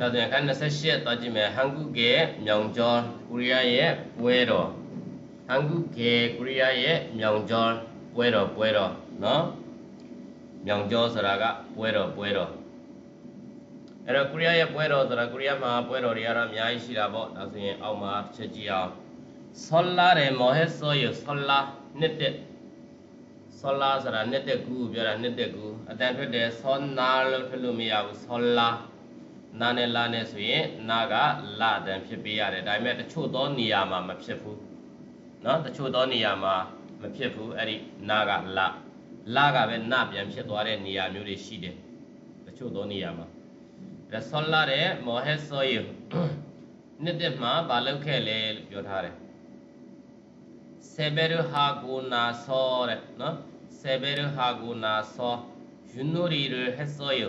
နောက်ပြန်ခန်း28သွားကြည့်မယ်ဟန်ကုကေမြောင်ကျော်ကိုရီးယားရဲ့ပွဲတော်ဟန်ကုကေကိုရီးယားရဲ့မြောင်ကျော်ပွဲတော်ပွဲတော်နော်မြောင်ကျော်ဆိုတာကပွဲတော်ပွဲတော်အဲ့တော့ကိုရီးယားရဲ့ပွဲတော်ဆိုတာကိုရီးယားမှာပွဲတော်တွေကတော့အများကြီးရှိတာပေါ့ဒါဆိုရင်အောက်မှာချက်ကြည့်အောင်ဆောလာရမောဟက်ဆိုယဆောလာနှစ်တက်ဆောလာဆိုတာနှစ်တက်ကူပြောတာနှစ်တက်ကူအတန်ထွက်တယ်ဆောနာလို့ထွက်လို့မရဘူးဆောလာ နာနဲ့လာနဲ့ဆိုရင်နာကလာတန်ဖြစ်ပေးရတယ်ဒါပေမဲ့တချို့သောနေရာမှာမဖြစ်ဘူးเนาะတချို့သောနေရာမှာမဖြစ်ဘူးအဲ့ဒီနာကလာလာကပဲနာပြန်ဖြစ်သွားတဲ့နေရာမျိုးတွေရှိတယ်တချို့သောနေရာမှာဒါဆောလာတဲ့မောဟက်ဆိုယနှစ်တက်မှာဘာလုပ်ခဲ့လဲလို့ပြောထားတယ်ဆေဘရဟာကိုနာဆောတဲ့နော်ဆေဘရဟာကိုနာဆောယူနိုရီရဟက်ဆောယ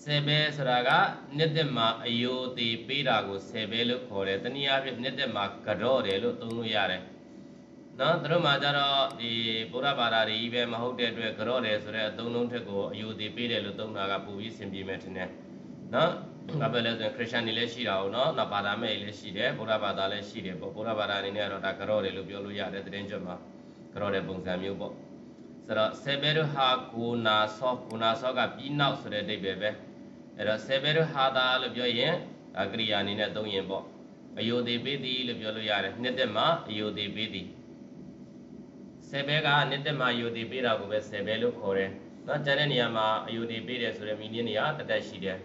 ဆေဘဆိုတာကနှစ်သက်မှာအယိုသေးပေးတာကိုဆေဘလို့ခေါ်တယ်တနည်းအားဖြင့်နှစ်သက်မှာကြော့တယ်လို့သုံးလို့ရတယ်နော်သူတို့မှာကျတော့ဒီဗုဒ္ဓဘာသာတွေကြီးပဲမဟုတ်တဲ့အတွက်ကြော့တယ်ဆိုတဲ့အသုံးလုံးထက်ကိုအယိုသေးပေးတယ်လို့သုံးတာကပိုပြီးဆင်ပြေမယ်ထင်တယ်နော်ဘာပဲလဲဆိုရင်ခရစ်ယာန်တွေလည်းရှိတာဟုတ်နော်နောက်ဘာသာမဲ့တွေလည်းရှိတယ်ဗုဒ္ဓဘာသာလည်းရှိတယ်ပေါ့ဗုဒ္ဓဘာသာအနေနဲ့ကတော့ဒါကြော့တယ်လို့ပြောလို့ရတယ်သတင်းကြွမှာကြော့တဲ့ပုံစံမျိုးပေါ့ ဆိုတော့ဆေဘရဟာကိုနာဆောကိုနာဆောကပြီးနောက်ဆိုတဲ့အဓိပ္ပာယ်ပဲအဲ့တော့ဆေဘရဟာတာလို့ပြောရင်အကရိယာအနေနဲ့သုံးရင်ပေါ့အယိုသေးပေးသည်လို့ပြောလို့ရတယ်နှစ်သက်မှာအယိုသေးပေးသည်ဆေဘကနှစ်သက်မှာအယိုသေးပေးတာကိုပဲဆေဘလို့ခေါ်တယ်နော်ကျန်တဲ့နေရာမှာအယိုသေးပေးတယ်ဆိုတဲ့မီနင်းနေရာတတက်ရှိတယ်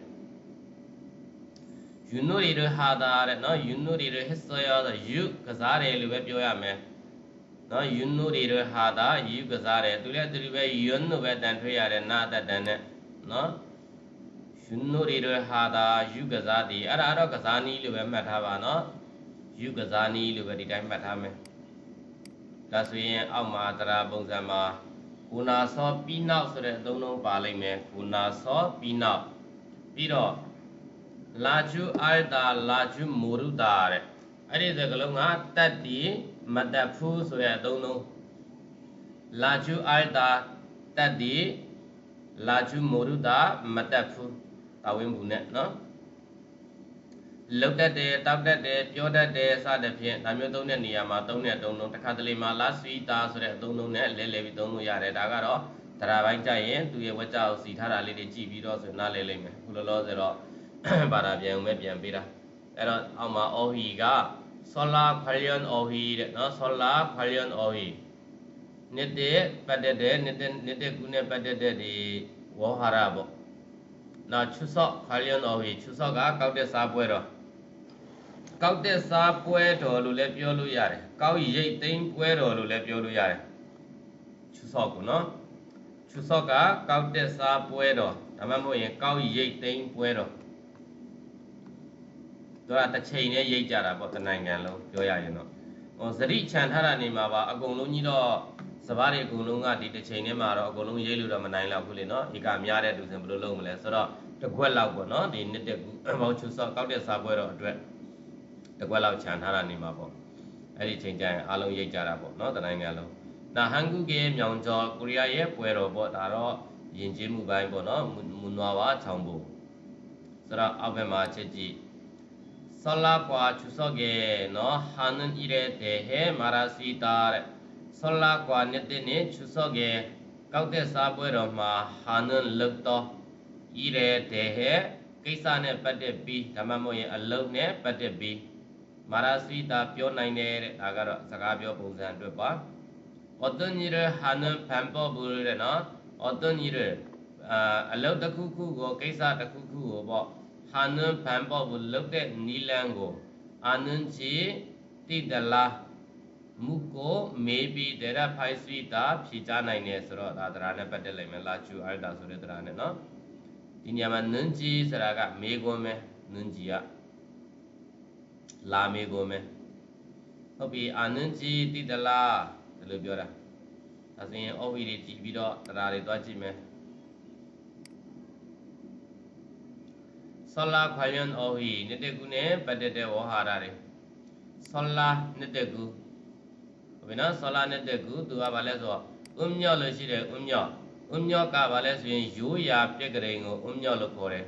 ယူနိုရီရဟာတာတဲ့နော်ယူနိုရီရဟစ်ဆောရဆိုယူကစားတယ်လို့ပဲပြောရမယ် နော်ယူနိုရီရဟာတာယူကစားတယ်သူလည်းသူပဲယွန်းလို့ပဲတန်ထွေးရတယ်နာတတ်တန်နဲ့နော်ယူနိုရီရဟာတာယူကစားသည်အဲ့ဒါတော့ကစားနီးလို့ပဲမှတ်ထားပါနော်ယူကစားနီးလို့ပဲဒီတိုင်းမှတ်ထားမယ်ဒါဆိုရင်အောက်မှာတရာပုံစံမှာကုနာဆောပြီးနောက်ဆိုတဲ့အသုံးလုံးပါလိမ့်မယ်ကုနာဆောပြီးနောက်ပြီးတော့လာချူအာရတာလာချူမူရုတာတဲ့အဲ့ဒီစကားလုံးကတတ်တီ မတတ်ဖူးဆိုတဲ့အသုံးလုံးလာချူအာရတာတတ်တီလာချူမူရုတာမတတ်ဖူးတာဝင်းဘူးနဲ့နော်လုတ်တတ်တယ်တောက်တတ်တယ်ပြောတတ်တယ်စသဖြင့်ဒါမျိုးသုံးတဲ့နေရာမှာသုံးတဲ့အသုံးလုံးတစ်ခါတလေမှာလာဆွီတာဆိုတဲ့အသုံးလုံးနဲ့လဲလဲပြီးသုံးလို့ရတယ်ဒါကတော့တရားပိုင်းကြရင်သူရဲ့ဝကြအောင်စီထားတာလေးတွေကြည့်ပြီးတော့ဆိုနားလဲလိမ့်မယ်ခုလောလောဆယ်တော့ဘာသာပြန်မဲ့ပြန်ပေးတာအဲ့တော့အောက်မှာအော်ဟီက ဆောလာခလျန်အော်ဟီတဲ့နော်ဆောလာခလျန်အော်ဟီနေတဲ့ပတ်တဲ့တဲ့နေတဲ့နေတဲ့ကုနဲ့ပတ်တဲ့တဲ့ဒီဝေါ်ဟာရပေါ့နောက်ချွဆော့ခလျန်အော်ဟီချွဆော့ကကောက်တဲ့စားပွဲတော့ကောက်တဲ့စားပွဲတော်လို့လည်းပြောလို့ရတယ်ကောက်ရိတ်သိမ်းပွဲတော်လို့လည်းပြောလို့ရတယ်ချွဆော့ကိုနော်ချွဆော့ကကောက်တဲ့စားပွဲတော်ဒါမှမဟုတ်ရင်ကောက်ရိတ်သိမ်းပွဲတော် သူကတစ်ချိန်နဲ့ရိတ်ကြတာပေါ့တနိုင်ငံလုံးပြောရရင်တော့ဟိုစရိခြံထားတာနေမှာပါအကုန်လုံးကြီးတော့စပားတွေအကုန်လုံးကဒီတစ်ချိန်နဲ့မှာတော့အကုန်လုံးရိတ်လို့တော့မနိုင်တော့ဘူးလေနော်ဧကများတဲ့သူစင်ဘယ်လိုလုပ်မလဲဆိုတော့တစ်ခွက်လောက်ပေါ့နော်ဒီနှစ်တက်ကူဘောချူဆော့ကောက်တဲ့စားပွဲတော့အတွက်တစ်ခွက်လောက်ခြံထားတာနေမှာပေါ့အဲ့ဒီချိန်ကျရင်အားလုံးရိတ်ကြတာပေါ့နော်တနိုင်ငံလုံးနာဟန်ကုကေမြောင်ကျော်ကိုရီးယားရဲ့ပွဲတော်ပေါ့ဒါတော့ယဉ်ကျေးမှုပိုင်းပေါ့နော်မွန်နွားပါချောင်းဖို့ဆိုတော့အောက်ဘက်မှာချက်ကြည့် 설락과 주석에 너 하는 일에 대해 말할 수 있 다. 설락과 네때니 주석에 가운데 사부에로마 하는 럭도 일에 대해 기사네 빠데비 담마모의 알로네 빠데비 말할 수 있 다. 뼈나이네 아가로 사가벼 봉산 되 봐. 어떤 일을 하는 방법을 너 어떤 일을 아 알로 다쿠쿠고 기사 다쿠쿠고 뭐 ဟာနန်ဖန်ပေါကိုလောက်တဲ့နီလန်းကိုအာနန်ချီတိတလားမုကိုမေးပြီးဒရဖိုင်စရီတာဖြေချနိုင်တယ်ဆိုတော့ဒါဒရာနဲ့ပတ်သက်လိုက်မယ်လာချူအလ်တာဆိုတဲ့ဒရာနဲ့နော်ဒီနေရာမှာနန်ချီဆိုတာကမေးခွန်းပဲနန်ချီကလာမေးခွန်းပဲဟုတ်ပြီအာနန်ချီတိတလားဒီလိုပြောတာဒါဆိုရင်အော်ဗီတွေကြည့်ပြီးတော့ဒရာတွေသွားကြည့်မယ် ဆောလာခွာယွန်အောဟီနှစ်တကူနဲ့ပတ်သက်တဲ့ဝဟဟာရတွေဆောလာနှစ်တကူဟုတ်ပြီနော်ဆောလာနှစ်တကူသူကဘာလဲဆိုတော့ဥညော့လို့ရှိတယ်ဥညော့ဥညော့ကဘာလဲဆိုရင်ရိုးရာပြက်ကလေးကိုဥညော့လို့ခေါ်တယ်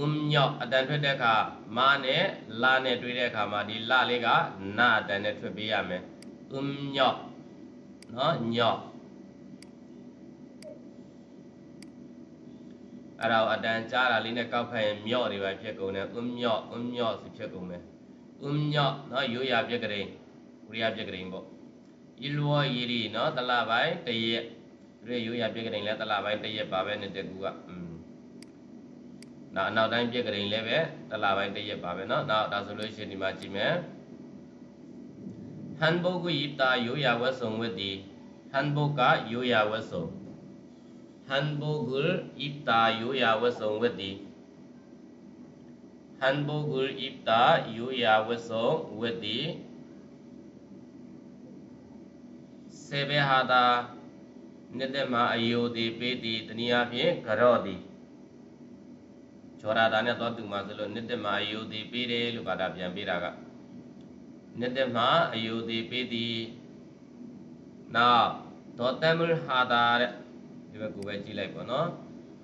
ဥဥမ်ညော့အတန်ထွက်တဲ့အခါမာနဲ့လာနဲ့တွေ့တဲ့အခါမှာဒီလာလေးကနာအတန်နဲ့ထွက်ပေးရမယ်ဥမ်ညော့နော်ညော့ အဲ့ဒါကိုအတန်ကြားတာလေးနဲ့ကောက်ဖိုင်မြော့တွေပဲဖြစ်ကုန်တယ်ဥမြော့ဥမြော့ဆိုဖြစ်ကုန်မယ်ဥမြော့နော်ရိုးရပြက်ကလေးဝရိယပြက်ကလေးပေါ့ဤလောဤရီနော်တလပိုင်းတရက်တွေရိုးရပြက်ကလေးလဲတလပိုင်းတရက်ပါပဲနဲ့တကူကอืมနောက်နောက်တိုင်းပြက်ကလေးလဲပဲတလပိုင်းတရက်ပါပဲနော်နောက်ဒါဆိုလို့ရှိရင်ဒီမှာကြည့်မယ်ဟန်ဘုတ်ကိုဤတာရိုးရဝတ်စုံဝတ်ဒီဟန်ဘုတ်ကရိုးရဝတ်စုံ ဟန်ဘုတ်ကိုဤတာရိုးရာဝတ်စုံဝတ်သည်ဟန်ဘုတ်ကိုဤတာရိုးရာဝတ်စုံဝတ်သည်စေဘေဟာတာနိတ္တမအယိုတိပေတိတနည်းအားဖြင့်ကရော့သည်ချောရတာနဲ့တော့တူမှာဆိုလို့နိတ္တမအယိုတိပေးတယ်လို့ဘာသာပြန်ပေးတာကနိတ္တမအယိုတိပေးသည်နောက်ဒေါတမုဟာတာတဲ့ ဒီဘက်ကိုပဲကြည့်လိုက်ပေါ့နော်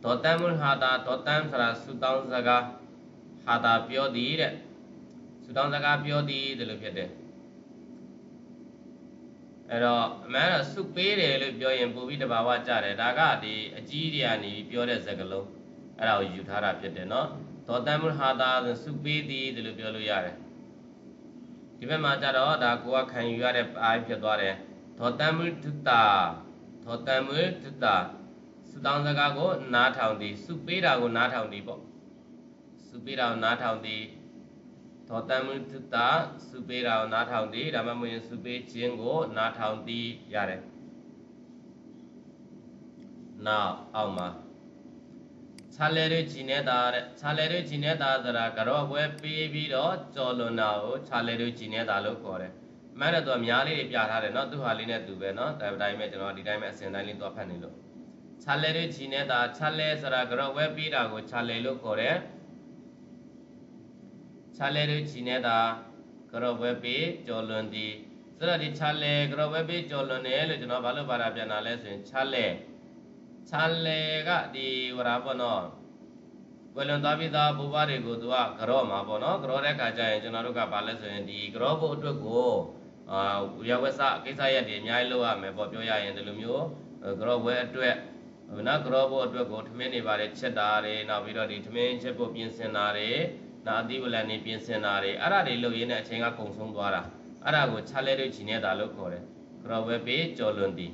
ဒေါတမုဟာတာဒေါတမ်ဆိုတာဆူတောင်းစကားဟာတာပြောသည်တဲ့ဆူတောင်းစကားပြောသည်တယ်လို့ဖြစ်တယ်အဲ့တော့အမှန်တော့စုပေးတယ်လို့ပြောရင်ပို့ပြီးတဘာဝကြတယ်ဒါကဒီအကြီးတွေကနေပြောတဲ့စကားလုံးအဲ့ဒါကိုယူထားတာဖြစ်တယ်နော်သောတမုဟာတာဆိုစုပေးသည်ဒီလိုပြောလို့ရတယ်ဒီဘက်မှာကြတော့ဒါကိုကခံယူရတဲ့အားဖြစ်သွားတယ်သောတမုတတာသောတမုတတာ စုတောင်းစကားကိုနားထောင်သည်စုပေးတာကိုနားထောင်သည်ပေါ့စုပေးတာကိုနားထောင်သည်သောတမုတ္တစုပေးတာကိုနားထောင်သည်ဒါမှမဟုတ်ရင်စုပေးခြင်းကိုနားထောင်သည်ရတယ်နောက်အောက်မှာခြားလဲရကြည်နေတာတဲ့ခြားလဲရကြည်နေတာဆိုတာကတော့ဘွဲပေးပြီးတော့ကြော်လွန်တာကိုခြားလဲရကြည်နေတာလို့ခေါ်တယ်မှန်တယ်တော့အများလေးတွေပြထားတယ်เนาะသူဟာလေးနဲ့သူပဲเนาะဒါတိုင်းပဲကျွန်တော်ဒီတိုင်းပဲအစဉ်တိုင်းလေးတော့ဖတ်နေလို့ ခြားလဲရကြည်နေတာခြားလဲဆိုတာကတော့ဘွဲပေးတာကိုခြားလဲလို့ခေါ်တယ်ခြားလဲတို့ချီနေတာကရောဘွဲပေးကြော်လွန်သည်ဆိုတော့ဒီခြားလဲကရောဘွဲပေးကြော်လွန်တယ်လို့ကျွန်တော်ဘာလို့ပါတာပြန်လာလဲဆိုရင်ခြားလဲခြားလဲကဒီဝရာပေါ့နော်ဝယ်လွန်သွားပြီးသားဘုရားတွေကိုသူကကရောမှာပေါ့နော်ကရောတဲ့ခါကျရင်ကျွန်တော်တို့ကဘာလဲဆိုရင်ဒီကရောဘုအတွက်ကိုအာဝရဝဆကိစ္စရက်တွေအများကြီးလုပ်ရမယ်ပေါ့ပြောရရင်ဒီလိုမျိုးကရောဘွဲအတွက် နော်ကရောဘုအတွက်ကိုထမင်းတွေပါတယ်ချက်တာတွေနောက်ပြီးတော့ဒီထမင်းချက်ဖို့ပြင်ဆင်တာတွေနာအတိဝလန်နေပြင်ဆင်တာတွေအဲ့ဒါတွေလုပ်ရင်းနဲ့အချိန်ကကုန်ဆုံးသွားတာအဲ့ဒါကိုခြားလဲတို့ချီနေတာလို့ခေါ်တယ်ကရောဝဲပေကြော်လွန်သည်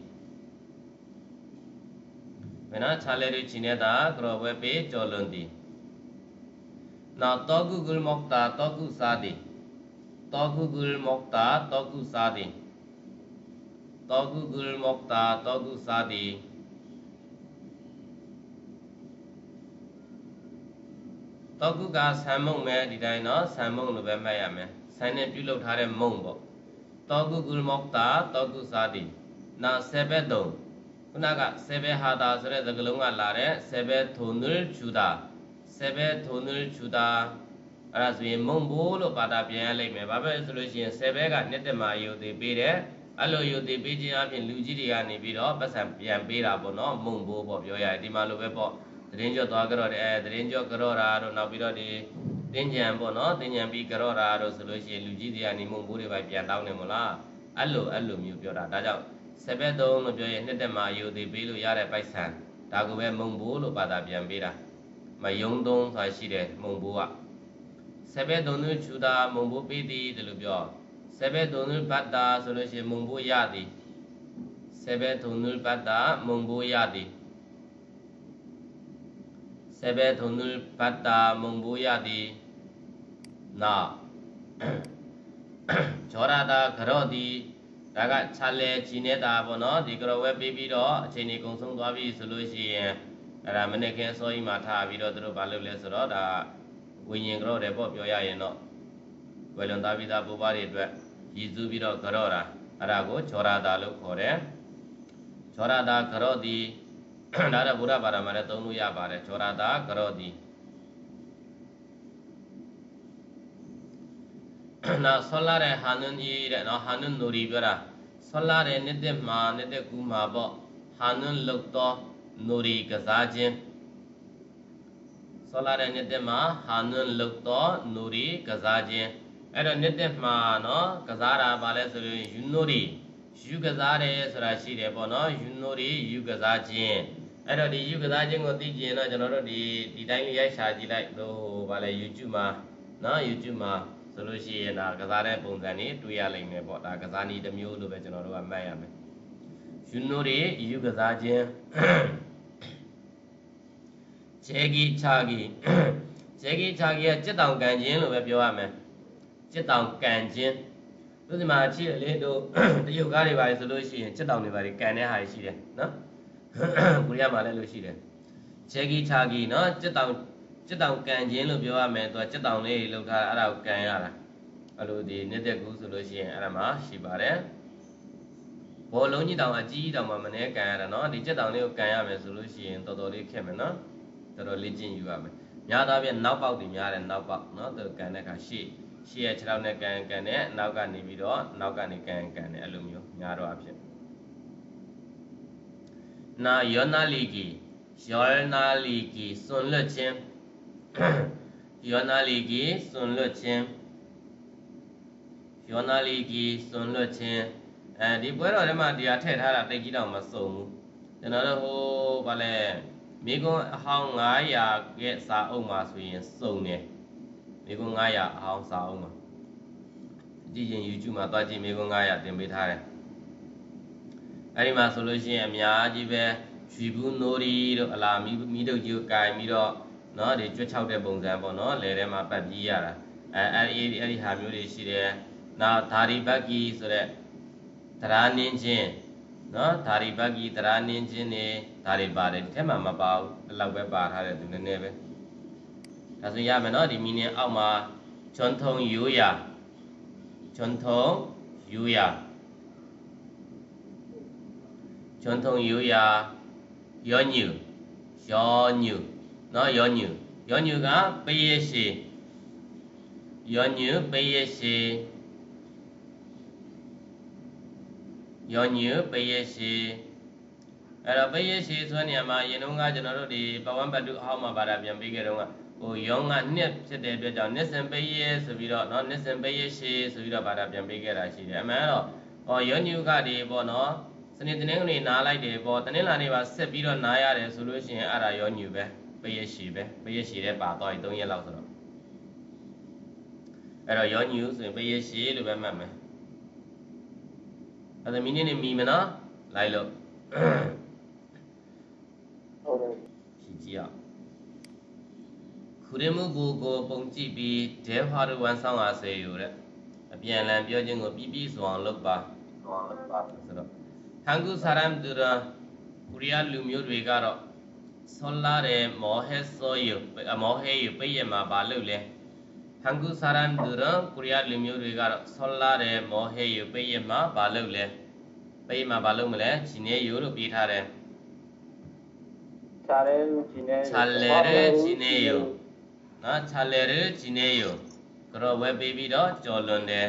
မနာခြားလဲတို့ချီနေတာကရောဝဲပေကြော်လွန်သည်နောက်တောကုဂုလမောက္တာတောကုစာသည်တောကုဂုလမောက္တာတောကုစာသည်တောကုဂုလမောက္တာတောကုစာသည် တောကုကဆံမုံမဲ့ဒီတိုင်းနော်ဆံမုံလိုပဲမှတ်ရမယ်ဆံနဲ့ပြုလုပ်ထားတဲ့မုံပေါ့တောကုကုမောက်တာတောကုစာတိနာဆေဘက်တုံခုနကဆေဘဟာတာဆိုတဲ့သကလုံးကလာတဲ့ဆေဘထုံနုချူတာဆေဘထုံနုချူတာအဲ့ဒါဆိုရင်မုံဘိုးလို့ပါတာပြန်ရလိမ့်မယ်ဘာပဲဆိုလို့ရှိရင်ဆေဘကနှစ်တမယုတ်သေးပေးတယ်အဲ့လိုယုတ်သေးပေးခြင်းအပြင်လူကြီးတွေကနေပြီးတော့ပတ်စံပြန်ပေးတာပေါ့နော်မုံဘိုးပေါ့ပြောရတယ်ဒီမှာလိုပဲပေါ့ သတင်းကြောသွားကြတော့တယ်အဲသတင်းကြောကြောတာတို့နောက်ပြီးတော့ဒီတင်းကြံပေါ့နော်တင်းကြံပြီးကြောတာတို့ဆိုလို့ရှိရင်လူကြီးတွေကနေမုံဘိုးတွေပဲပြန်တောင်းနေမလားအဲ့လိုအဲ့လိုမျိုးပြောတာဒါကြောင့်စပက်သုံးလို့ပြောရင်နှစ်တက်မှာယူသေးပေးလို့ရတဲ့ပိုက်ဆံဒါကိုပဲမုံဘိုးလို့ဘာသာပြန်ပေးတာမယုံသုံးဆိုတာရှိတယ်မုံဘိုးကစပက်သုံးသူချူတာမုံဘိုးပေးသည်တယ်လို့ပြောစပက်သုံးသူဘတ်တာဆိုလို့ရှိရင်မုံဘိုးရသည်စပက်သုံးသူဘတ်တာမုံဘိုးရသည် ဆေဘေထုံနုပတ္တာမုံဘူယတိနာဇောရတာကရောတိဒါကခြာလဲကြီးနေတာပေါ့နော်ဒီကရောဝဲပြီးပြီးတော့အချိန်ကြီးကုံဆုံးသွားပြီဆိုလို့ရှိရင်အဲ့ဒါမနေ့ကစောကြီးမှာထားပြီးတော့သူတို့ဘာလုပ်လဲဆိုတော့ဒါဝိညာဉ်ကရောတယ်ပေါ့ပြောရရင်တော့ဝယ်လွန်သားပြီးသားဘုရားတွေအတွက်ရည်စူးပြီးတော့ကရောတာအဲ့ဒါကိုဇောရတာလို့ခေါ်တယ်ဇောရတာကရောတိ ဒါတော့ဘုရားဘာသာမှာလည်းသုံးလို့ရပါတယ်ဇောရတာကရောတိနော်ဆောလာတဲ့ဟာနွန်ကြီးတဲ့နော်ဟာနွန်နူရီပြောတာဆောလာတဲ့နှစ်သက်မှာနှစ်သက်ကူမှာပေါ့ဟာနွန်လုတ်တော့နူရီကစားခြင်းဆောလာတဲ့နှစ်သက်မှာဟာနွန်းလုတ်တော့နူရီကစားခြင်းအဲ့တော့နှစ်သက်မှာနော်ကစားတာပါလဲဆိုရင်ယူနိုရီယူကစားတယ်ဆိုတာရှိတယ်ပေါ့နော်ယူနိုရီယူကစားခြင်း အဲ့တော့ဒီယူကစားခြင်းကိုသိကြရင်တော့ကျွန်တော်တို့ဒီဒီတိုင်းလေးရိုက်ရှာကြည့်လိုက်လို့ဗာလဲ YouTube မှာနော် YouTube မှာဆိုလို့ရှိရင်ဒါကစားတဲ့ပုံစံတွေတွေ့ရလိမ့်မယ်ပေါ့ဒါကစားနည်းတစ်မျိုးလို့ပဲကျွန်တော်တို့ကမှတ်ရမယ်ယူနိုရီယူကစားခြင်းဂျေဂီချာဂီဂျေဂီချာဂီကစစ်တောင်ကန်ခြင်းလို့ပဲပြောရမယ်စစ်တောင်ကန်ခြင်းသူဒီမှာချစ်လေတို့တရုတ်ကားတွေပါဆိုလို့ရှိရင်စစ်တောင်တွေပါကန်တဲ့ဟာတွေရှိတယ်နော် ကိုရီးယားမှာလည်းလို့ရှိတယ်ချဲကီချာကီနော်စစ်တောင်စစ်တောင်ကန်ခြင်းလို့ပြောရမယ်သူကစစ်တောင်လေးလောက်ထားအဲ့ဒါကိုကန်ရတာအဲ့လိုဒီနေတဲ့ကူဆိုလို့ရှိရင်အဲ့ဒါမှာရှိပါတယ်ဘောလုံးကြီးတောင်အကြီးကြီးတောင်မှာမနေကန်ရတာနော်ဒီစစ်တောင်လေးကိုကန်ရမယ်ဆိုလို့ရှိရင်တော်တော်လေးခက်မယ်နော်တော်တော်လေးကျင့်ယူရမယ်များသားပြန်နောက်ပေါက်တွေများတယ်နောက်ပေါက်နော်သူကန်တဲ့အခါရှေ့ရှေ့ရဲ့6လောက်နဲ့ကန်ကန်နဲ့နောက်ကနေပြီးတော့နောက်ကနေကန်ကန်နဲ့အဲ့လိုမျိုးများတော့အဖြစ် နာယောနာလီကီယောနာလီကီစွန်လွတ်ခြင်းယောနာလီကီစွန်လွတ်ခြင်းယောနာလီကီစွန်လွတ်ခြင်းအဲဒီပွဲတော်ထဲမှာတရားထည့်ထားတာတိတ်ကြီးတော့မစုံဘူးကျွန်တော်တို့ဟိုဗာလဲမိကွန်းအဟောင်း900ရဲ့စာအုပ်မှာဆိုရင်စုံတယ်မိကွန်း900အဟောင်းစာအုပ်မှာကြည့်ရင် YouTube မှာသွားကြည့်မိကွန်း900တင်ပေးထားတယ် အဲဒီမှာဆိုလို့ရှိရင်အများကြီးပဲရွှေဘူးနိုရီတို့အလာမီမိတို့ကြီးကိုကင်ပြီးတော့เนาะဒီကြွက်ချောက်တဲ့ပုံစံပေါ့เนาะလယ်ထဲမှာပတ်ပြီးရတာအဲအဲဒီအဲဒီဟာမျိုးတွေရှိတယ်နောက်ဓာရီဘက်ကီဆိုတဲ့တရားနင်းခြင်းနော်ဓာရီဘက်ကီတရားနင်းခြင်းနေဒါတွေပါတယ်ဒီထက်မှမပါဘူးအလောက်ပဲပါထားတယ်သူနည်းနည်းပဲဒါဆိုရမယ်နော်ဒီမီနင်းအောက်မှာချွန်ထုံယူရချွန်ထုံယူရ ကျွန်းထုံရိုးရာယောညူယောညူနော်ယောညူယောညူကပေးရရှိယောညူပေးရရှိယောညူပေးရရှိအဲ့တော့ပေးရရှိဆိုတဲ့နေရာမှာရင်တုန်းကကျွန်တော်တို့ဒီပဝံပတုအဟောင်းမှာဗာဒပြန်ပေးခဲ့တော့ကဟိုယောကနှစ်ဖြစ်တဲ့အတွက်ကြောင့်နစ်စင်ပေးရဆိုပြီးတော့နော်နစ်စင်ပေးရရှိဆိုပြီးတော့ဗာဒပြန်ပေးခဲ့တာရှိတယ်အမှန်တော့ဟောယောညူကဒီပေါ့နော် စနေတနင်္ဂနွေနားလိုက်တယ်ပေါ့တနင်္လာနေ့ပါဆက်ပြီးတော့နားရတယ်ဆိုလို့ရှိရင်အဲ့ဒါယောညုပဲပယရှိပဲပယရှိတဲ့ပါတော့3ရက်လောက်ဆိုတော့အဲ့တော့ယောညုဆိုရင်ပယရှိလို့ပဲမှတ်မယ်အဲ့ဒါမီနစ်နဲ့မီမနော်လိုက်လို့ဟုတ်တယ်ကြည့်ကြည့်အောင်ခုရမှုကိုကိုပုံကြည့်ပြီးဒဲဖာရဝန်ဆောင်အားစေယူတဲ့အပြန်လန်ပြောခြင်းကိုပြီးပြီးစွာလုပ်ပါဟုတ်ပါဆိုတော့ ဟန်ကူဆာရမ်ဒူရာကိုရီးယားလူမျိုးတွေကတော့ဆောလာတဲ့မောဟဲဆိုယူမောဟဲယူပြည့်ရမှာပါလို့လဲဟန်ကူဆာရန်ဒူရကိုရီးယားလူမျိုးတွေကတော့ဆောလာတဲ့မောဟေယူပိယမှာဘာလုပ်လဲပိယမှာဘာလုပ်မလဲချီနေယူလို့ပြေးထားတယ်ချာရဲချီနေချာလေရဲချီနေယူနော်ချာလေရဲချီနေယူကြောဝဲပေးပြီးတော့ကြော်လွန်တယ်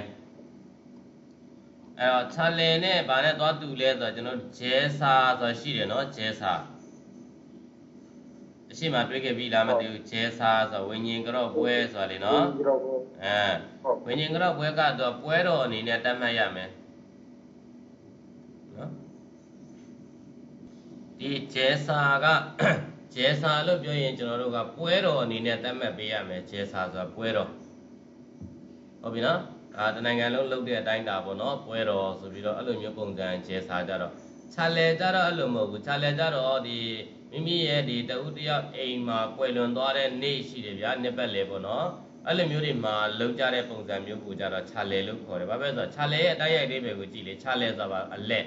အဲ့တော့ချာလေနဲ့ဗာနဲ့သွားတူလဲဆိုတော့ကျွန်တော်ဂျဲစာဆိုရှိတယ်နော်ဂျဲစာအရှိမတွေးခဲ့ပြီလားမသိဘူးဂျဲစာဆိုဝิญဉ်ကြော့ပွဲဆိုတာလေနော်အဲဝิญဉ်ကြော့ပွဲကတော့ပွဲတော်အနေနဲ့တတ်မှတ်ရမယ်နော်ဒီဂျဲစာကဂျဲစာလို့ပြောရင်ကျွန်တော်တို့ကပွဲတော်အနေနဲ့တတ်မှတ်ပေးရမယ်ဂျဲစာဆိုတာပွဲတော်ဟုတ်ပြီနော် အာတနိုင်ငံလုံးလုပ်တဲ့အတိုင်းတာပေါ့နော်ပွဲတော်ဆိုပြီးတော့အဲ့လိုမျိုးပုံစံဂျဲစာကြတော့ခြာလဲကြတော့အဲ့လိုမဟုတ်ဘူးခြာလဲကြတော့ဒီမိမိရဲ့ဒီတဦးတယောက်အိမ်မှာကွယ်လွန်သွားတဲ့နေ့ရှိတယ်ဗျာနှစ်ပတ်လေပေါ့နော်အဲ့လိုမျိုးတွေမှာလုံကြတဲ့ပုံစံမျိုးကိုကြတော့ခြာလဲလို့ခေါ်တယ်ဘာပဲဆိုတော့ခြာလဲရဲ့တိုက်ရိုက်အိဗယ်ကိုကြည့်လေခြာလဲဆိုတာအလက်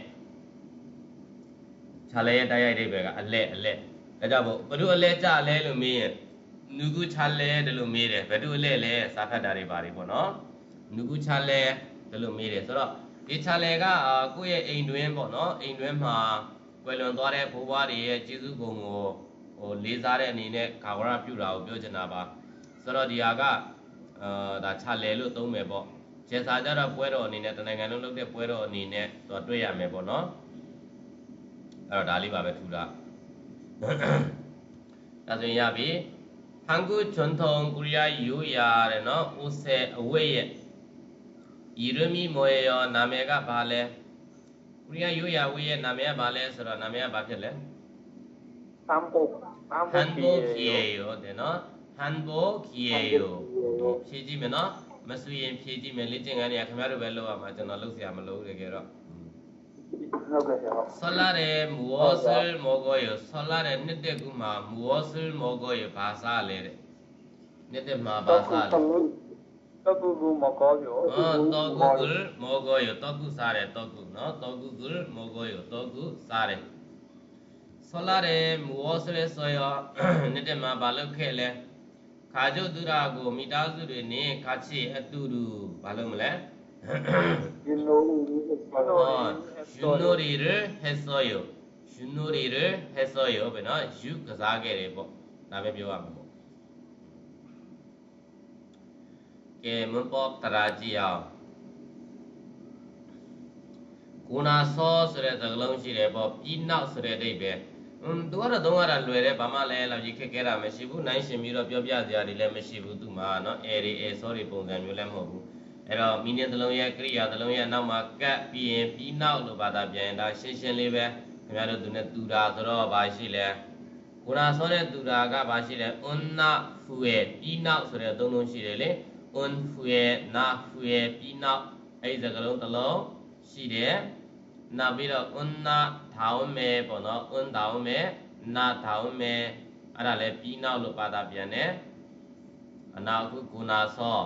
ခြာလဲရဲ့တိုက်ရိုက်အိဗယ်ကအလက်အလက်ဒါကြောင့်မို့ဘ누구အလဲကြလဲလို့မေးရင်နုကုခြာလဲတယ်လို့မေးတယ်ဘ누구အလဲလဲစာဖတ်တာတွေပါတယ်ပေါ့နော် နူကူချာလဲဒါလို့မေးတယ်ဆိုတော့ဒီချာလဲကကိုယ့်ရဲ့အိမ်တွင်းပေါ့နော်အိမ်တွင်းမှာကွယ်လွန်သွားတဲ့ဘိုးဘွားတွေရဲ့ကျေးဇူးဂုဏ်ကိုဟိုလေးစားတဲ့အနေနဲ့ကာဝရပြုတာကိုပြောချင်တာပါဆိုတော့ဒီဟာကအာဒါချာလဲလို့သုံးမယ်ပေါ့ကျေစာကြတော့ပွဲတော်အနေနဲ့တနင်္ဂနွေလုံးလုပ်တဲ့ပွဲတော်အနေနဲ့တော့တွေ့ရမယ်ပေါ့နော်အဲ့တော့ဒါလေးပါပဲထူတာဒါဆိုရင်ရပြီဟန်ကူချွန်ထုံကိုရီးယားယူရတဲ့နော်ဦးဆယ်အဝိရဲ့ ဤရမီမွေရောနာမည်ကဘာလဲဥရိယယုယဝိရဲ့နာမည်ကဘာလဲဆိုတော့နာမည်ကဘာဖြစ်လဲဟန်ဘိုဟန်ဘိုကီယေယောတဲ့နော်ဟန်ဘိုကီယေယောဖြည့်ကြည့်မယ်နော်မဆူရင်ဖြည့်ကြည့်မယ်လေ့ကျင့်ခန်းတွေကခင်ဗျားတို့ပဲလုပ်ရမှာကျွန်တော်လုပ်စရာမလိုဘူးတကယ်တော့ဆလာရဲမူဝါဆယ်မောဂိုယဆလာရဲနှစ်တက်ကူမှာမူဝါဆယ်မောဂိုယဘာသာလဲတဲ့နှစ်တက်မှာဘာသာလဲ 떡국을 먹어 요. 어, 떡국을 먹어 요. 떡국 사 래, 떡 국. 너 떡국을 먹어 요. 떡국 사 래. 설날에 무엇을 했어 요? 내때만 발록해 래. 가족들하고 미다수들이 같이 해두루 발음을 래? 윷놀이를 했어 요. 윷놀이를 했어 요. 왜 냐? 윷 가사게래 뭐. 나배 배워 뭐. mpo tarajia ကိုနာဆောဆိုတဲ့သကလုံးရှိတယ်ပေါ့ပြီးနောက်ဆိုတဲ့အိဗယ်อืมသူကတော့သုံးရတာလွယ်တယ်ဘာမှလည်းလောက်ကြီးခက်ခဲတာမရှိဘူးနိုင်ရှင်ပြီးတော့ပြောပြစရာတွေလည်းမရှိဘူးသူမှာเนาะ air တွေ air sorry ပုံစံမျိုးလည်းမဟုတ်ဘူးအဲ့တော့ meaning သလုံးရဲ့ကရိယာသလုံးရဲ့နောက်မှာကတ်ပြီးရင်ပြီးနောက်လို့ဘာသာပြန်ရင်ဒါရှင်းရှင်းလေးပဲခင်ဗျားတို့သူနဲ့တူတာဆိုတော့ဘာရှိလဲကိုနာဆောတဲ့တူတာကဘာရှိလဲ unna fuel ပြီးနောက်ဆိုတဲ့သုံးလုံးရှိတယ်လေ un fue na fue ပြီးနောက်အဲ့ဒီစကားလုံးတစ်လုံးရှိတယ်နောက်ပြီးတော့ unna ထောင်းမယ်ပေါ့နော် un ထောင်းမယ် na ထောင်းမယ်အဲ့ဒါလည်းပြီးနောက်လို့ဘာသာပြန်တယ်အနောက်ခုကိုနာစော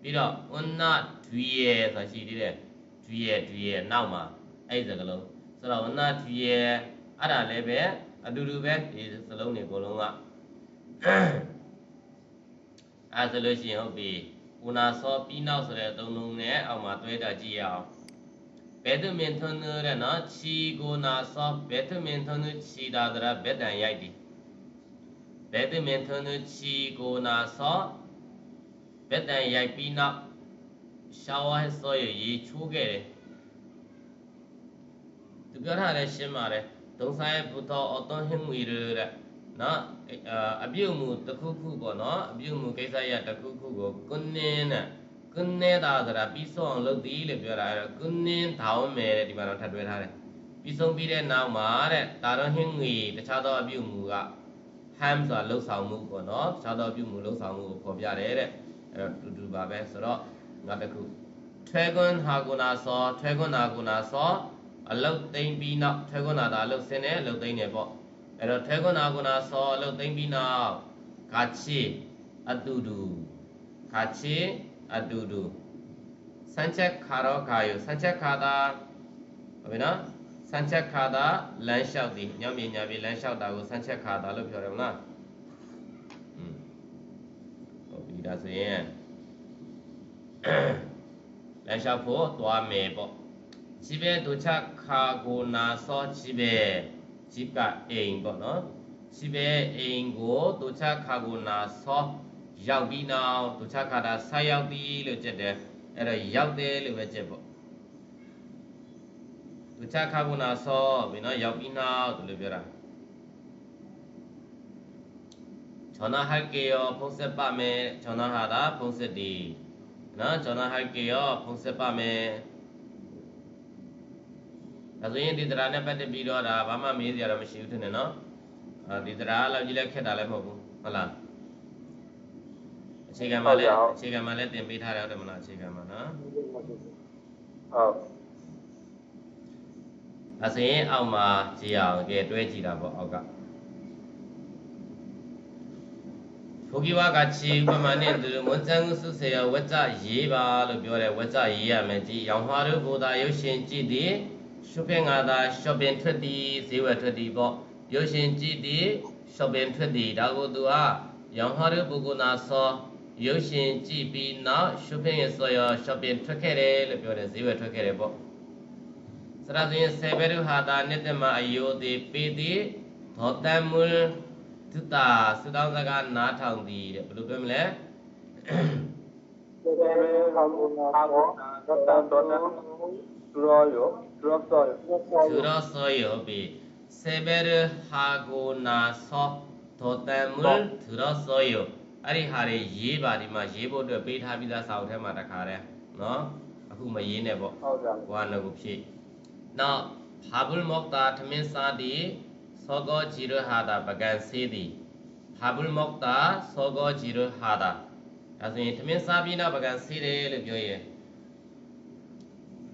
ပြီးတော့ unna ဒွီရဲဆိုတာရှိသေးတယ်ဒွီရဲဒွီရဲနောက်မှာအဲ့ဒီစကားလုံးဆိုတော့ unna ဒွီရဲအဲ့ဒါလည်းပဲအတူတူပဲဒီစလုံးတွေအကုန်လုံးက အဲ့ဒါဆိုလို့ရှိရင်ဟုတ်ပြီကုနာစောပြီးနောက်ဆိုတဲ့အသုံးလုံးနဲ့အောက်မှာတွဲတာကြည့်ရအောင်ဘက်ဒမင်တွန်းတဲ့နော်ချီကိုနာစောဘက်ဒမင်တွန်းချီတာဒရာဘက်တန်ရိုက်ဒီဘက်ဒမင်တွန်းချီကိုနာစောဘက်တန်ရိုက်ပြီးနောက်ရှောင်းဝါဆောရရေချိုးခဲ့တယ်သူပြောထားတယ်ရှင်းပါတယ်ဒုံဆိုင်ဘုသောအသွန်ဟင်းငွေရတဲ့ နော်အပြုတ်မှုတစ်ခုခုပေါ့နော်အပြုတ်မှုကိစ္စရတစ်ခုခုကိုကုနင်းနဲ့ကုနေတာဆိုတာပြီးဆုံးအောင်လုပ်သည်လို့ပြောတာအဲ့တော့ကုနင်းထောင်းမယ်တဲ့ဒီမှာတော့ထပ်တွဲထားတယ်ပြီးဆုံးပြီးတဲ့နောက်မှာတဲ့ဒါတော့ဟင်းငွေတခြားသောအပြုတ်မှုက ham ဆိုတာလှုပ်ဆောင်မှုပေါ့နော်တခြားသောအပြုတ်မှုလှုပ်ဆောင်မှုကိုဖော်ပြတယ်တဲ့အဲ့တော့တူတူပါပဲဆိုတော့နောက်တစ်ခုထွဲကွန်းဟာကုနာစောထွဲကွန်းနာကုနာစောအလုတ်သိမ့်ပြီးနောက်ထွဲကွန်းနာတာအလုတ်ဆင်းတယ်အလုတ်သိမ့်တယ်ပေါ့ အဲ့တော့ထဲကနာကနာဆောအလုပ်သိမ့်ပြီးနောက်ဂါချေအတူတူဂါချေအတူတူစံချက်ခါရောခါယစံချက်ခါသာဟုတ်ပြီနော်စံချက်ခါသာလမ်းလျှောက်သည်ညောင်မြညာပြီလမ်းလျှောက်တာကိုစံချက်ခါသာလို့ပြောတယ်မလားဟုတ်ပြီဒါဆိုရင်လမ်းလျှောက်ဖို့သွားမယ်ပေါ့ជីပဲဒုချခါကိုနာစောជីပဲ ជីကအိမ်ပေါ့နော်ជីပဲအိမ်ကိုတူချခါကိုနာဆောရောက်ပြီးနောက်တူချခါတာဆိုက်ရောက်ပြီလို့ကြက်တယ်အဲ့တော့ရောက်တယ်လို့ပဲကြက်ပေါ့တူချခါကိုနာဆောဘယ်နော်ရောက်ပြီးနောက်လို့ပြောတာခြောနာဟတ်ကေယောဖုံးဆက်ပမယ်ခြောနာဟာတာဖုံးဆက်ဒီနော်ခြောနာဟတ်ကေယောဖုံးဆက်ပမယ် ဒါဆိုရင်ဒီတရားနဲ့ပတ်သက်ပြီးတော့ဒါဘာမှမေးစရာတော့မရှိဘူးထင်တယ်နော်အဲဒီတရားလောက်ကြီးလည်းခက်တာလည်းမဟုတ်ဘူးဟုတ်လားအခြေခံမှာလည်းအခြေခံမှာလည်းတင်ပေးထားတယ်ဟုတ်တယ်မလားအခြေခံမှာနော်ဟုတ်ဒါဆိုရင်အောက်မှာကြည့်အောင်ကဲတွဲကြည့်တာပေါ့အောက်ကဘုဂိဝါကချီဥပမာနဲ့သူမွန်စံကုစုဆေယဝဇ္ဇရေးပါလို့ပြောတယ်ဝဇ္ဇရေးရမယ်ကြည်ရောင်花တို့ဘုရားရုပ်ရှင်ကြည့်သည် shopping ငါသာ shopping ထွက်သည်ဈေးဝယ်ထွက်သည်ပေါ့ရုပ်ရှင်ကြည့်သည် shopping ထွက်သည်ဒါကိုသူကရောင်花တို့ပုဂ္ဂိုလ်နာစောရုပ်ရှင်ကြည့်ပြီးနောက် shopping ရဆိုရ shopping ထွက်ခဲ့တယ်လို့ပြောတယ်ဈေးဝယ်ထွက်ခဲ့တယ်ပေါ့စရဇင်းဆေဘရုဟာတာနိတ္တမအယောတိပေတိဒေါတမုလသုတာသုတောင်းစကားနားထောင်သည်တဲ့ဘယ်လိုပြောမလဲဒီကေဟာကိုနာကိုတော့တော့တော့ဒရောယော ဒရောဆောယော သူရောစောယောပိဆေဘရုဟာကိုနာသော 도땀을 들었어요. 아리 하리 예바 디마 예보 အတွက်ပေးထားပြီးသားစာအုပ်ထဲမှာတခါတည်းနော်အခုမရေးနဲ့ပေါ့ ဟုတ်ကဲ့ ကိုကလည်းကိုဖြစ်နောက် 밥을 먹다ထမင်း စားသည် 서거지를 하다ပကံ 세သည် 밥을 먹다 서거지를 하다 ဒါဆိုရင်ထမင်းစားပြီးနောက်ပကံ 세တယ်လို့ပြောရင်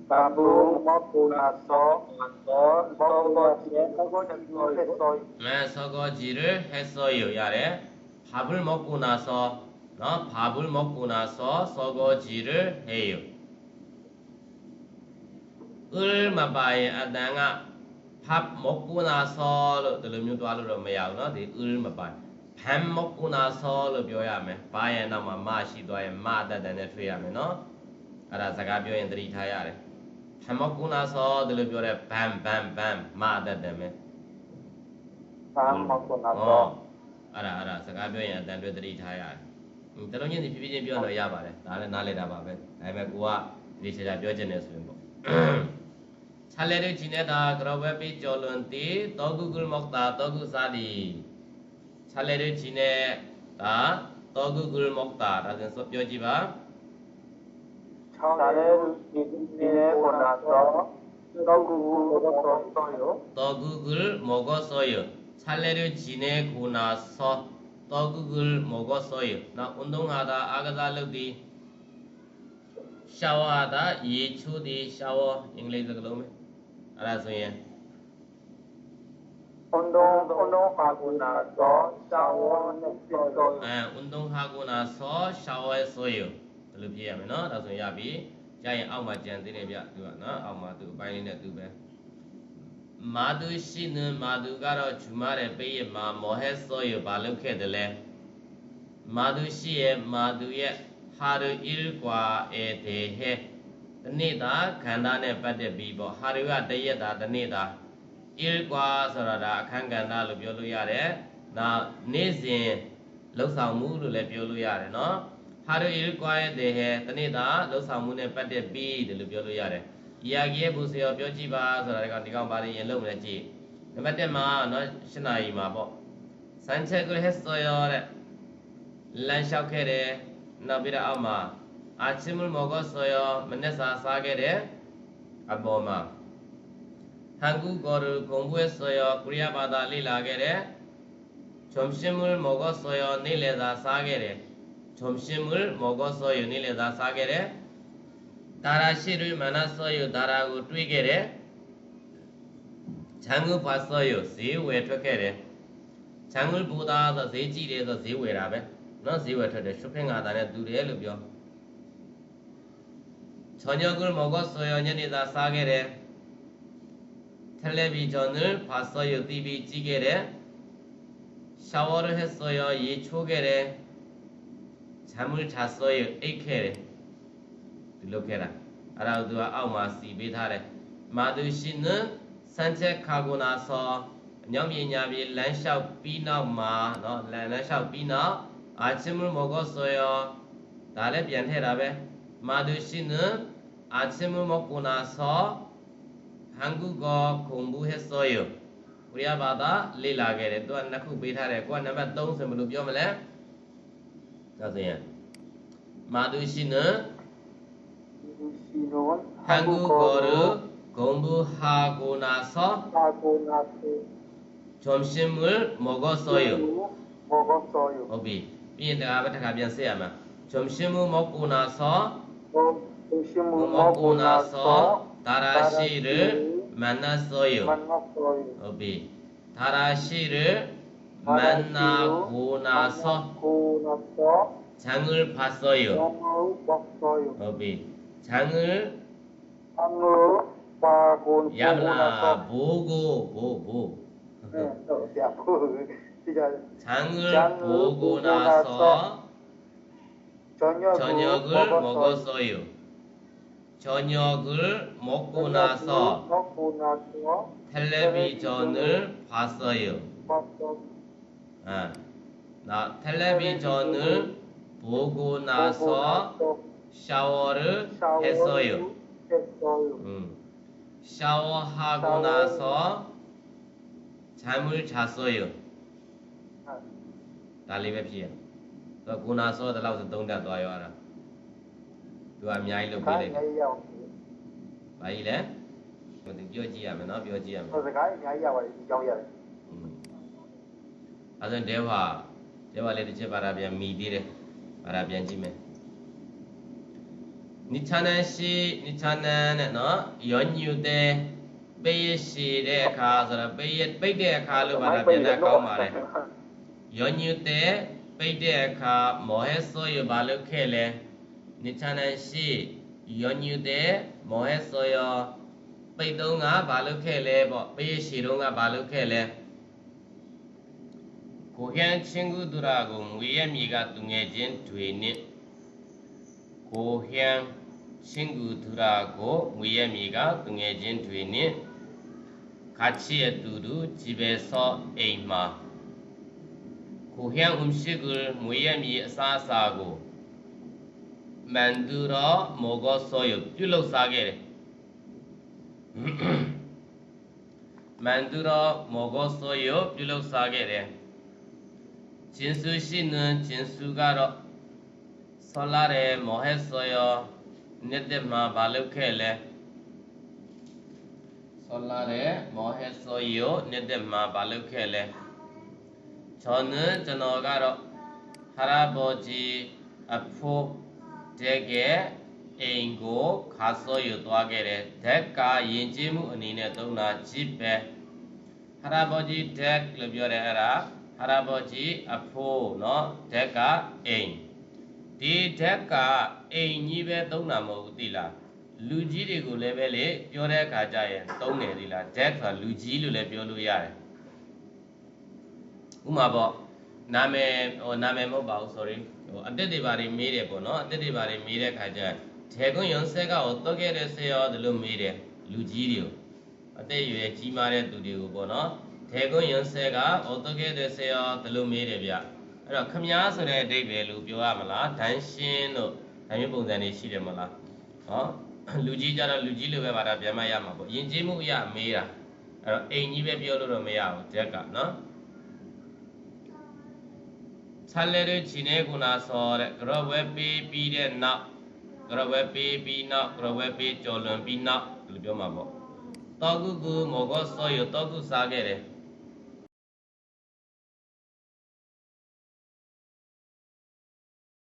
Babung 먹고나서 매서거지를 했어요. 야래 밥을 먹고 나서 너 밥을 먹고 나서 서거지를 해요. 을마바에 아당아 밥 먹고 나서 들으면 도와주러 매요. 너네 을마바에 밥 먹고 나서를 배워야 매. 바에 나마 마시 도에 마다다네 투야 매. 너 어? 알아 자가 배워야 들이 타야 돼. ဓမ္မကုဏသောတယ်လို့ပြောတဲ့ဘန်ဘန်ဘန်မအတတ်တယ်မင်းဓမ္မကုဏသောအဲ့ဒါအဲ့ဒါစကားပြောရင်အတန်တွေသတိထားရတယ်တလုံးချင်းစီဖြည်းဖြည်းချင်းပြောတော့ရပါတယ်ဒါလည်းနားလည်တာပါပဲဒါပေမဲ့ကိုကဒီချာချာပြောချင်တယ်ဆိုရင်ပေါ့ခြာလဲတဲ့ဂျီနေတာကရောဘဲပြီးကျော်လွန်တီတောကုကုမောက်တာတောကုစာဒီခြာလဲတဲ့ဂျီနေတာတောကုကုမောက်တာဒါဆိုပြောကြည့်ပါ 떡국을 먹었어요. 찰레를 지내고 나서 떡국을 먹었어요. 나 운동하다 아가달르디 샤워하다 예초디 샤워 잉글리즈 그러면 알았어요. 운동 운동하고 나서 샤워했어요. 네, 운동하고 나서 샤워했어요. ဒီလိုပြရမယ်နော်ဒါဆိုရင်ရပြီရရင်အောက်မှာကြံသေးတယ်ဗျသူကနော်အောက်မှာသူအပိုင်းလေးနဲ့သူပဲမာဒူရှိနမာဒူကတော့ဂျူမာရဲ့ပေးရမှာမောဟက်ဆောရဘာလုပ်ခဲ့တယ်လဲမာဒူရှိရဲ့မာဒူရဲ့ဟာရူအီလ်ကွာအေတေဟဲဒီနေ့သာခန္ဓာနဲ့ပတ်သက်ပြီးပေါ့ဟာရူကတရက်တာဒီနေ့သာအီလ်ကွာဆိုတာဒါအခန်းကဏ္ဍလို့ပြောလို့ရတယ်နောက်နေ့စဉ်လှုပ်ဆောင်မှုလို့လည်းပြောလို့ရတယ်နော် ဟာရူအီလ်ကွာရဲ့တေဟဲတနေ့တာလှုပ်ဆောင်မှုနဲ့ပတ်သက်ပြီးတယ်လို့ပြောလို့ရတယ်။ယာဂီရဲ့ဘူစီရောပြောကြည့်ပါဆိုတာဒီကောင်ဒီကောင်ပါရင်လုံးမလဲကြည့်။နံပါတ်1မှာနော်၈နာရီမှာပေါ့။ဆန်ချက်ကိုဟက်ဆိုရောတဲ့လမ်းလျှောက်ခဲ့တယ်။နောက်ပြီးတော့အောက်မှာအာချီမူမောဂတ်ဆိုရောမနက်စာစားခဲ့တယ်။အပေါ်မှာဟန်ကူကော်ရူဂုံဘွဲဆိုရောကိုရီးယားဘာသာလေ့လာခဲ့တယ်။ဂျွန်ရှင်မူမောဂတ်ဆိုရောနေ့လည်စာစားခဲ့တယ်။ 점심을 먹었어 요. 니네다 사게 래. 다라시를 만났어 요. 다라고 뛰게 래. 장을 봤어 요. 세우에 쫓게 래. 장을 보다서 세지래서 세우에라 베. 너 세우에 쫓게 쇼핑하다네 두레로 벼. 저녁을 먹었어 요. 니네다 사게 래. 텔레비전을 봤어 요. TV 찌게 래. 샤워를 했어 요. 이 초게 래. မုထာဆောယအိတ်ခဲ့တယ်သူလုပ်ခဲ့တာအဲ့ဒါကိုသူကအောက်မှာစီပေးထားတယ်မာသူရှိနစန်ချက်ခါကုနာဆောအမြောက်မြညာပြေလမ်းလျှောက်ပြီးနောက်မှာနော်လမ်းလမ်းလျှောက်ပြီးနောက်အာချမုမောကောဆောယဒါလည်းပြန်ထည့်တာပဲမာသူရှိနအာချမုမောကုနာဆောဟန်ကူကောခုံဘူးဟဲဆောယဝိရဘာသာလေ့လာခဲ့တယ်သူကနှစ်ခုပေးထားတယ်ကိုကနံပါတ်3ဆိုဘယ်လိုပြောမလဲဒါဆိုရင် 마두씨는 한국어를 공부하고 나서 점심을 먹었어요. 먹었어요. 오비. 비엔다가 바타가 변세야마. 점심을 먹고 나서 점심을 먹고 나서 다라씨를 만났어요. 어비. 다라씨를 만나고 나서 장을 봤어요. 장을 봤어요. 어비. 장을 장을 보고 야라 보고 보고. 장을, 보고 나서 저녁을, 먹었어요. 저녁을 먹고 나서, 텔레비전을 봤어요. 아, 나 텔레비전을 보고 나서 샤워를 했어요. 했어요. 음, 샤워하고 나서 잠을 잤어요. ဒါလေးပဲဖြစ်ရဆိုတော့ကိုနာစောတလောက်ဆိုသုံးတက်သွားရောအဲ့ဒါသူကအများကြီးလုပ် ခို ပေး င်း လိုက်တယ် နေရောက် ဘာကြီးလဲဟိုသူပြောကြည့်ရမယ်နော်ပြောကြည့်ရမယ် ဟိုစကားအများကြီးရောက်ပါတယ်ဒီကြောင်းရတယ် อืมအဲ့ဒါတဲဟာတဲဟာလေးတစ်ချက်ပါတာပြန်မိသေးတယ် ပါတာပြန်ကြည့်မယ်နိချာနန်ရှိနိချာနန်နဲ့နော်ယောညုတဲ့ပိတ်ရရှိတဲ့အခါဆိုတော့ပိတ်ရပိတ်တဲ့အခါလို့ပါတာပြန်တာကောင်းပါတယ်ယောညုတဲ့ပိတ်တဲ့အခါမောဟဆောရဘာလို့ခဲ့လဲနိချာနရှိယောညုတဲ့မောဟဆောရပိတ်သုံးကဘာလို့ခဲ့လဲပေါ့ပိတ်ရှိတုံးကဘာလို့ခဲ့လဲ ကိုဟျန်ချင်းကုဒရာကိုမွေရမြေကသူငယ်ချင်းတွေနဲ့ကိုဟျန်ချင်းကုဒရာကိုမွေရမြေကသူငယ်ချင်းတွေနဲ့ခါချီအတူတူကြည်ပဲစောအိမ်မှာကိုဟျံအုံရှိကမွေရမီအစားအစာကိုမန်ဒူရောမောဂောဆောယပြုလုပ်စားခဲ့တယ်မန်ဒူရောမောဂောဆောယပြုလုပ်စားခဲ့တယ် ဂျင်းစုရှိနဂျင်းစုကတော့ဆောလာရဲမောဟက်ဆောယနေတဲ့မှာဘာလုပ်ခဲ့လဲဆောလာရဲမောဟက်ဆောယနေတဲ့မှာဘာလုပ်ခဲ့လဲကျွန်တော်ကျွန်တော်ကတော့ဟရဘောကြီးအဖို့တဲ့ကဲအိမ်ကိုခါစောယူသွားခဲ့တယ်ဓက်ကယဉ်ကျေးမှုအနေနဲ့သုံးတာကြည့်ပဲဟရဘောကြီးဓက်လို့ပြောတယ်အဲ့ဒါ အရာဘောကြီးအဖိုးနော်ဓာတ်ကအိမ်ဒီဓာတ်ကအိမ်ကြီးပဲသုံးတာမဟုတ်ဘူးသိလားလူကြီးတွေကိုလည်းပဲလေပြောတဲ့အခါကျရင်သုံးတယ်ဒီလား death ဆိုတာလူကြီးလို့လည်းပြောလို့ရတယ်ဥမာပေါ့နာမည်ဟိုနာမည်မဟုတ်ပါဘူး sorry ဟိုအတက်တွေဘာတွေမေးတယ်ပေါ့နော်အတက်တွေဘာတွေမေးတဲ့အခါကျထေကွန်ယွန်ဆက်ကကိုတော့ခဲ့တဲ့ဆေရောဒီလိုမေးတယ်လူကြီးတွေကိုအတက်ရွယ်ကြီးမားတဲ့သူတွေကိုပေါ့နော် ထေကွန်းယွန်ဆက်ကဟိုတော့ခဲ့တဲ့ဆေရောဒီလိုမေးတယ်ဗျအဲ့တော့ခမားဆိုတဲ့အတိတ်ပဲလို့ပြောရမလားဒန်းရှင်းတို့ဒါမျိုးပုံစံတွေရှိတယ်မလားဟောလူကြီးကြတော့လူကြီးလိုပဲပါတာပြန်မရမှာပေါ့ယဉ်ကျေးမှုအရာမေးတာအဲ့တော့အိမ်ကြီးပဲပြောလို့တော့မရဘူးတက်ကနော်ဆက်လက်ရချီနေကုနာစောတဲ့ကရဝဲပေးပြီးတဲ့နောက်ကရဝဲပေးပြီးနောက်ကရဝဲပေးကြော်လွန်ပြီးနောက်လို့ပြောမှာပေါ့တောကုကုမောဂောစောရတောကုစားခဲ့တယ်